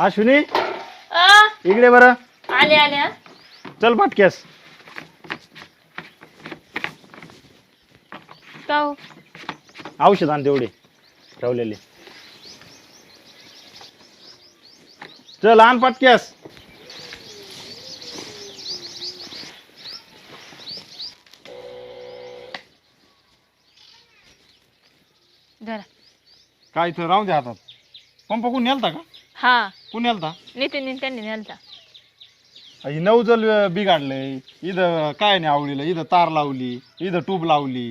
अश्विनी आ, इकडे बरं. आले आले हा. चल पाटक्यास. का हो? औषध आण तेवढे ठेवलेले. चल आण पाटक्यास. धरा. काय इथं राहू दे हातात. पंप कोण नेलता का? हा. नितीन त्यांनी नेलता. नवजल बिघाडलंय इथं काय नाही आवडीलं इथं तार लावली. इथं ट्यूब लावली.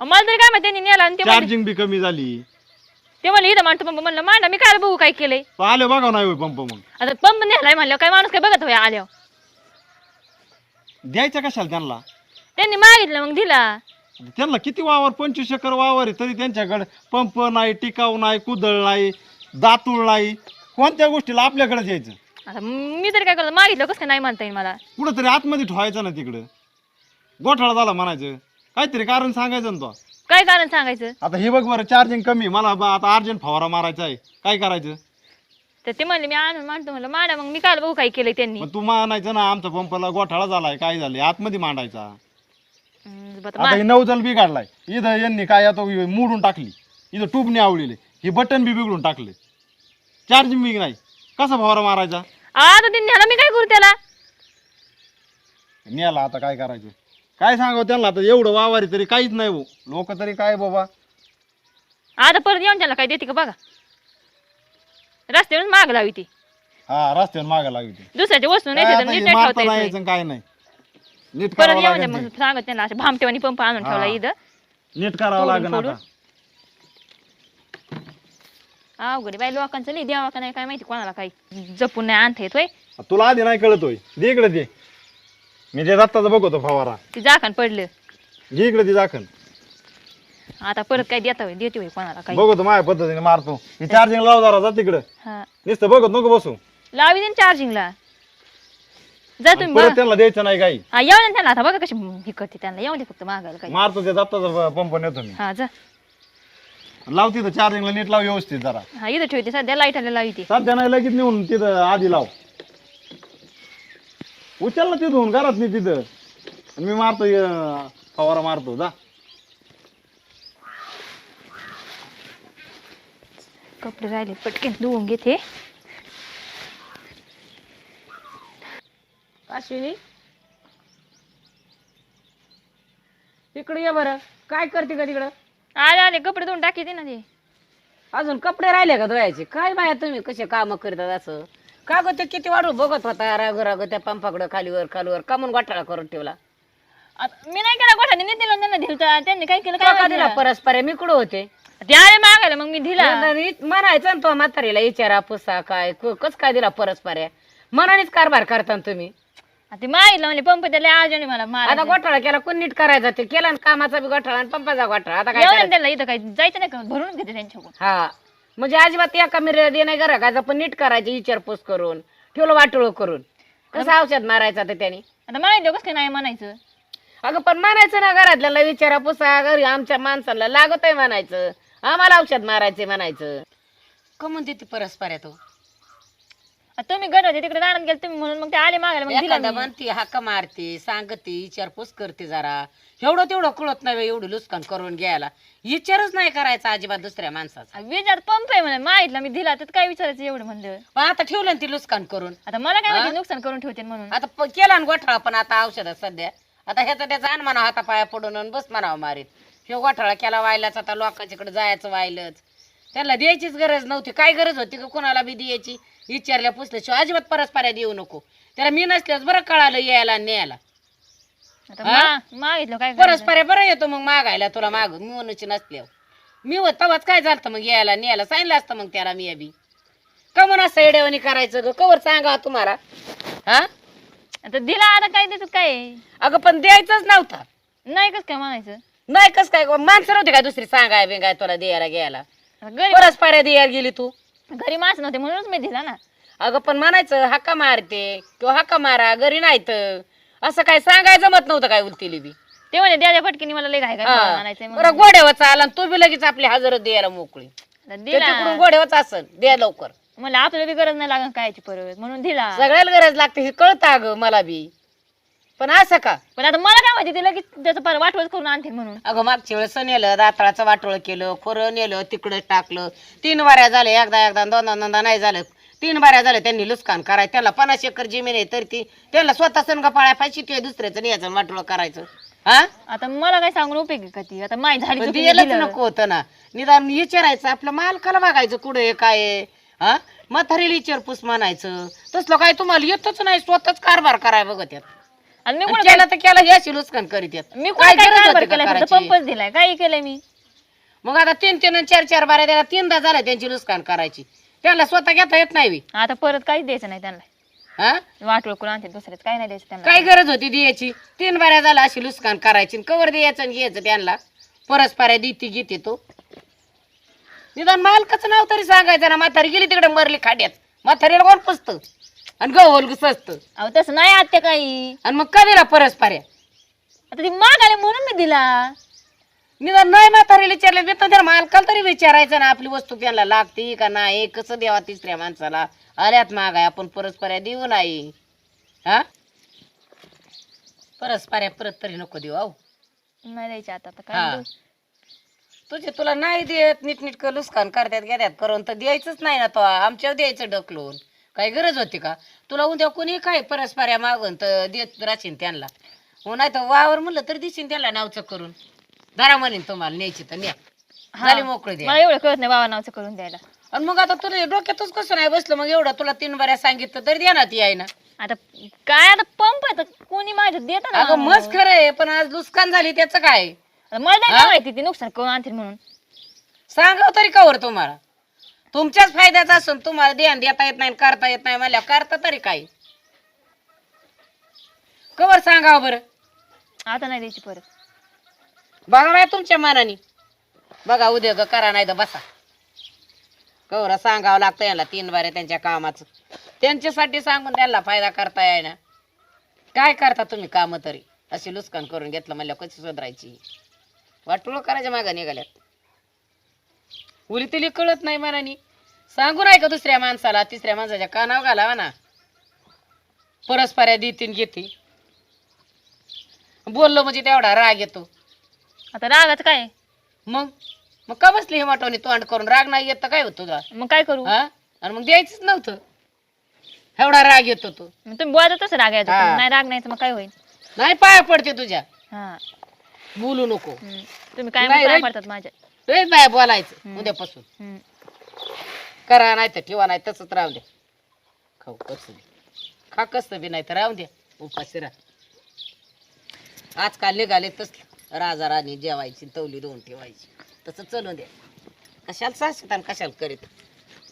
मला तरी काय माहिती त्यांनी नेला आणि ते म्हणले- चार्जिंग बी कमी झाली. ते म्हणले इथं मांडतो पंप. म्हणलं मांडा मी काय बघू काय केलंय? तो आले बघा नाही होय पंप मग आता पंप नेलाय म्हणलं काय माणूस काय बघत होय आल्यावर? द्यायचा कशाला त्यांना? त्यांनी मागितलं मग दिला. त्यांना किती वावर पंचवीस एकर वावर आहे तरी त्यांच्याकडे पंप नाही टिकाऊ नाही कुदळ नाही दातूळ नाही. कोणत्या गोष्टीला आपल्याकडेच यायचं? आता मी तरी काय करतो मागितलं कसं काय नाही म्हणता येईल मला? कुठंतरी आतमध्ये ठेवायचं ना तिकडं. गोठाळा झाला म्हणायचं. काहीतरी कारण सांगायचं ना तो. काय कारण सांगायचं? आता हे बघ बरं चार्जिंग कमी मला बा- आता अर्जंट फवारा मारायचा आहे. काय करायचं? तर ते म्हणले मी आणून मांडतो म्हणलं. मांडा मग मी काय बघू काय केलंय त्यांनी. मग तू मानायचं ना आमचा पंपाला गोठाळा झालाय काय झालंय? आतमध्ये मांडायचा. हम्म, बरं, आता मा- ही नवजल बिघाडलाय. इथं यांनी काय आता मोडून टाकली. इथं ट्यूबने आवडलेले हे बटन बी बिघडून टाकले. चार्जिंग बी नाही. कसा फवारा मारायचा? आता ते न्याला मी काय करू त्याला? नेला आता काय करायचं? काय सांगावं त्यांना आता? एवढं वावारी तरी काहीच नाही भाऊ लोक तरी काय बाबा? आता परत येऊन त्याला काय देते का बघा? रस्त्यावरून माग लावी ती. हा रस्त्यावर मागा लागते दुसऱ्याच्या वस्तू नाही काय ठेवत, आता नीट हे नाही मारता ठेवता नाही येत यायचं आणि काय नाही. नीट परत करावं येऊन द्या लागेल मग सांगत त्यांना असं भामटेवानी पंप आणून ठेवला हा. इथं. नीट करावं फोडून- लागेल आता. अवघड बाई लोकांचं नाही द्यावा का नाही काय माहिती कोणाला काही जपून नाही आणता येत होय. तुला आधी नाही कळतोय दे इकडे दे. मी ते दत्ताचा बघतो फवारा. ती जाखण पडलं. घे इकडे ती दाखन आता परत काय देता होय देते होय कोणाला काही. बघतो माझ्या पद्धतीने मारतो. ही चार्जिंग लाव जरा जा तिकडं. हा. नुसतं बघत नको बसू. लावी दे चार्जिंगला जा तुम्ही परत बघा त्यांना द्यायचं नाही काही. हा येऊ दे त्यांना आता बघा कशी हे करते त्यांना. येऊ दे फक्त मागायला काही. मारतो ते दत्ताचा पंप नेतो मी. हा जा. लाव तिथं चार्जिंगला नीट लाव व्यवस्थित जरा. हा इथं ठेवते सध्या लाइट आल्या लावी ती सध्या नाही लगेच नेऊन तिथं आधी लाव. उचल ना तिथून घरात नाही तिथं. आणि मी मारतो अं, फवारा मारतो जा. कपडे राहिले पटकन धुवून घेते. अश्विनी. इकडे ये बरं. काय करते का तिकडं? आले आले कपडे धुवून टाकी ना ते. अजून कपडे राहिले का धुवायचे? काय बाया तुम्ही कसे काम करतात असं? का ग ते किती वाढू बघत होता राग राग त्या पंपाकडं खालीवर खालीवर? कामून गोठाळा करून ठेवला? आता मी नाही केला गोठा नाही दिला त्यांना दिलता त्यांनी काय केलं का दिला? परस्पर? मी कुठं होते? ते आले मागायला मग मी दिला. म्हणायचं ना तो म्हातारीला विचारा पुसा काय कस काय दिला परस्पर? मनानेच कारभार करता ना तुम्ही. ते मागितलं म्हणजे पंप त्याला आज आणि मला मारा आता गोठाळा केला कोण नीट करायचा ते? केला ना कामाचा बी गोठाळा आणि पंपाचा गोठाळा. आता काय दे करायचं? त्याला इथं काय जायचं नाही का? भरून घेते त्यांच्याकडून. हा. म्हणजे अजिबात एका मिर देणे घरा का पण नीट करायची विचारपूस करून ठेवलं वाटोळ करून. कसं औषध मारायचं आता त्यांनी? आता माहिती कसं काय नाही म्हणायचं. अगं पण म्हणायचं ना घरातल्याला विचारा पुसा घरी आमच्या माणसाला लागत आहे म्हणायचं. आम्हाला औषध मारायचे म्हणायचं. कमून देते परस्पर आहे तो? आता तुम्ही गरज तिकडे राहण्यात गेले तुम्ही म्हणून मग ते आले मागायला मग दिला एखादा मी. म्हणते हाका मारते सांगते विचारपूस करते जरा. एवढं तेवढं कळत नाही एवढं लुस्कान करून घ्यायला. विचारच नाही करायचा अजिबात दुसऱ्या माणसाचा. विचार पंप आहे म्हणा माहितला मी दिला तर काय विचारायचं एवढं म्हणलं? पण आता ठेवलं ना ती लुस्कान करून. आता मला काय माहिती नुकसान करून ठेवते म्हणून. आता प- केला ना गोठाळा पण आता औषधात सध्या. आता ह्याचा त्याचा आण म्हणा हाता पाया पडून आणि बस म्हणावं मारीत. ह्यो गोठाळा केला वायलाच आता लोकांच्याकडे जायचं वायलंच. त्यांना द्यायचीच गरज नव्हती. काय गरज होती का कोणाला बी द्यायची? विचारल्या पुसल्याशिवाय अजिबात परस्पऱ्यात येऊ नको. त्याला मी नसल्यास बरं कळालं यायला आणि न्यायला. आता मा- मागितलं काय करायचं? परस्पर बरं येतो मग मागायला तुला माग मी म्हणूची नसल्यावर. मी होत तवाच काय झालं मग यायला न्यायला? सांगितलं असतं मग त्याला मी बी. का म्हणून असं येड्यावानी करायचं ग? कवर सांगा तुम्हाला. हा? आता दिला आता काय देतात काय? आहे? अगं पण द्यायचंच नव्हता. नाही कस काय म्हणायचं? नाही कस काय? माणसं नव्हती काय दुसरी सांगाय बिंगाय तुला द्यायला घ्यायला? आता परस्पर द्यायला गेली तू. घरी माणसं नव्हते म्हणूनच मी दिला ना. अगं पण म्हणायचं हक्का मारते किंवा हक्का मारा घरी नाही तर असं काय सांगाय जमत नव्हतं काय उलतीली बी. ते म्हणे द्याच्या फटकीने मला लय काय काय हा. म्हणायचंय म्हणून. बरं गोड्यावरचा आला आणि तू बी लगेच आपली हजर द्यायला मोकळी. आता ते तिकडून दिला गोड्यावरच असन. द्या लवकर. मला आपल्याला बी गरज नाही लागत कायची परत म्हणून दिला. सगळ्याला गरज लागते हे कळतं अगं मला बी. पण असं का? पण आता मला काय माहिती ते लगेच त्याचं पर वाटवत करून आणतील म्हणून. अगं मागच्या वेळेस नेलं दातळाचं वाटोळ केलं खोरं नेलं तिकडं टाकलं. तीन बाऱ्या झाल्या एकदा एकदा दोनदा दोनदा नाही झालं. तीन बाऱ्या झाल्या त्यांनी लुस्कान करायचं. त्याला पन्नास एकर जमीन आहे तर ती त्याला स्वतः सनगा पाळ्या पाहिजे ते दुसऱ्याचं न्यायचं वाटोळ करायचं. हा? आता मला काय सांगून उपयोग आहे का ती? आता माय झाली पण चुकी द्यायलाच दिलं. नको होतं ना. निदान विचारायचं आपलं मालकाला बघायचं कुठं आहे काय आहे. हा? म्हातारीला विचारपूस म्हणायचं. तसलं काय तुम्हाला येतच नाही स्वतःच कारभार कराय बघत यात आणि मी आणि कुठं केलं तर केलं हे अशी लुस्कान करीत यात मी काय गरज होती का करायची? पंपच दिलाय. काही केलंय मी? मग आता तीन तीन आणि चार चार बाऱ्या त्याला तीनदा झाल्या त्यांची लुस्कान करायची. त्याला स्वतः घेता येत नाही बी. आता परत काहीच द्यायचं नाही त्यांना. हा? वाटवळ करून आणतील दुसऱ्याच काही नाही द्यायचं त्यांना. काय गरज होती द्यायची? तीन बाऱ्या झाल्या अशी लुस्कान करायची कवर द्यायचं आणि घ्यायचं त्यांना. परस्पऱ्या देती घेते तो. निदान मालकाचं नाव तरी सांगायचं ना म्हातारी गेली तिकडे मरली खाड्यात. म्हातारीला कोण पुसत? आणि गवल सस्त अहो तसं नाही आत्या काही. आणि मग का दिला परस्पऱ्या आता ती मागाले म्हणून मी दिला. निदान नाही म्हातारीला विचारलं मी तर मालकाला तरी विचारायचं ना आपली वस्तू त्यांना लागते का नाही कसं द्यावा तिसऱ्या माणसाला? आल्यात मागाय आपण परस्पऱ्या देऊ नाही. हा? परस्पऱ्या परत तरी नको देऊ अहो नाही द्यायची आता आता हा. काय देऊ? तुझे तुला नाही देत नीटनीट लुस्कान करतात घेतात करून तर द्यायचंच नाही ना तो आमच्यावर द्यायचं ढकलून. काही गरज होती का? तुला उद्या कोणी काय परस्पऱ्या मागून तर देत राशीन त्यांना. हो नाही तर वावर म्हणलं तर दिशीन त्याला नावचं करून. धरा म्हणेन तुम्हाला न्यायची तर न्या. हा. झाली मोकळी द्या. मला एवढं कळत नाही बाबा नावचं करून द्यायला. आणि मग आता तुला डोक्यातच कसं नाही बसलं मग एवढं तुला तीन बऱ्या सांगितलं तरी द्या ना ती आहे ना. आता काय आता पंप आहे तर कोणी माझ्यात देत ना अगं मस्त खरं आहे पण आज लुस्कान झाली त्याचं काय? आता मला नाही हा? माहिती ती नुकसान करून आणतील म्हणून. सांगाव तरी कवर तुम्हाला. तुमच्याच फायद्याचा असून तुम्हाला ध्यान देता येत नाही आणि करता येत नाही मला करता तरी काय? कवर सांगाव बरं. आता नाही द्यायची परत. बघा बाय तुमच्या मनाने. बघा उद्या ग करा नाही तर बसा. कवर सांगावं लागतं याला तीन बारे त्यांच्या कामाचं. त्यांच्यासाठी सांगून त्यांना फायदा करता येईना काय करता तुम्ही काम तरी? अशी लुस्कान करून घेतलं म्हणलं कशी सुधारायची? वाटोळ करायच्या मागा निघाल्यात. उली तिली कळत नाही मनानी. सांगू नाही का दुसऱ्या माणसाला? तिसऱ्या माणसाच्या कानावर घालावा ना. परस्पऱ्या देतीन घेते बोललो म्हणजे तेवढा राग येतो. आता रागाचं काय? मग? मग का बसली हे माटवणी तोंड करून? राग नाही येत तर काय होत तुझा मग काय करू? हा? आणि मग द्यायचंच नव्हतं. एवढा राग येतो तू. मग तुम्ही बोलत तसं राग यायचं. हा. पण नाही राग नाही तर मग काय होईल? नाही पाया पडते तुझ्या. हा. बोलू नको. हम्म. तुम्ही काय नाही, पाय रे. पडतात माझ्या? रे बाया बोलायचं. उद्यापासून. हम्म. करा नाही तर ठेवा नाही तसंच राहू दे. खाऊ कसं बी. खा कसं बी नाही तर राहू दे. उपाशी राह. आजकाल निघाले तसलं. राजा राणी जेवायची तवली धुवून ठेवायची. तसं चलून दे. कशाला सासत आणि कशाला करीत?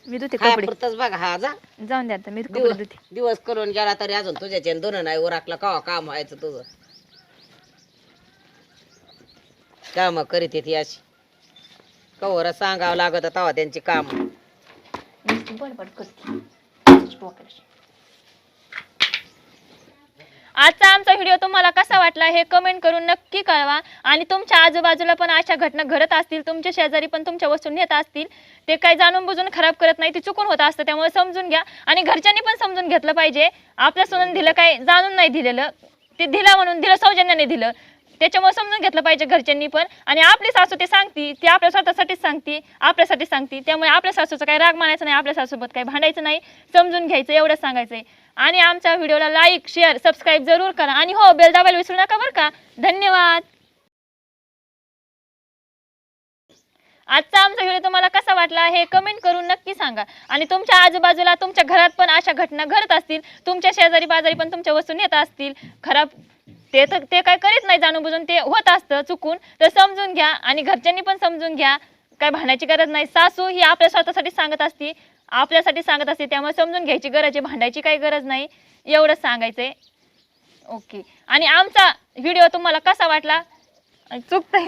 मी धुते कपडे. खायापुरतच बघा हा जा. जाऊन द्या आता मी कपडे दिवस धुते. दिवस करून गेला तरी अजून तुझ्याच्या दोन नाही उराकला कवा काम व्हायचं तुझं? काम करीत येते अशी. कवर सांगावं लागत तेव्हा त्यांची काम. नुसती बडबड करते. डोक्याला. आजचा आमचा व्हिडिओ तुम्हाला कसा वाटला हे कमेंट करून नक्की कळवा. आणि तुमच्या आजूबाजूला पण अशा घटना घडत असतील तुमच्या शेजारी पण तुमच्या वस्तू नेत असतील ते काही जाणून बुजून खराब करत नाही ते चुकून होत असतं त्यामुळे समजून घ्या. आणि घरच्यांनी पण समजून घेतलं पाहिजे. आपल्या सोडून दिलं काय जाणून नाही दिलेलं. ते दिलं म्हणून दिलं सौजन्याने दिलं. त्याच्यामुळे समजून घेतलं पाहिजे घरच्यांनी पण. आणि आपली सासू ते सांगती ती आपल्या स्वतःसाठीच सांगती आपल्यासाठी सांगती. त्यामुळे आपल्या सासूचं काही राग मानायचं नाही आपल्या सासूसोबत काही भांडायचं नाही. समजून घ्यायचं एवढंच सांगायचं आणि आमच्या व्हिडिओला लाईक शेअर सबस्क्राईब जरूर करा. आणि हो बेल दाबायला विसरू नका बरं का. धन्यवाद. आजचा आमचा व्हिडिओ तुम्हाला कसा वाटला हे कमेंट करून नक्की सांगा. आणि तुमच्या आजूबाजूला तुमच्या घरात पण अशा घटना घडत असतील. तुमच्या शेजारी बाजारी पण तुमच्या वस्तू नेत असतील. खराब ते तर ते काय करीत नाही जाणून बुजून ते होत असतं चुकून. तर समजून घ्या आणि घरच्यांनी पण समजून घ्या. काय भांडायची गरज नाही. सासू ही आपल्या स्वतःसाठी सांगत असते. आपल्यासाठी सांगत असते. त्यामुळे समजून घ्यायची गरज आहे. भांडायची काही गरज नाही. एवढंच सांगायचंय. ओके. आणि आमचा व्हिडिओ तुम्हाला कसा वाटला? चुकता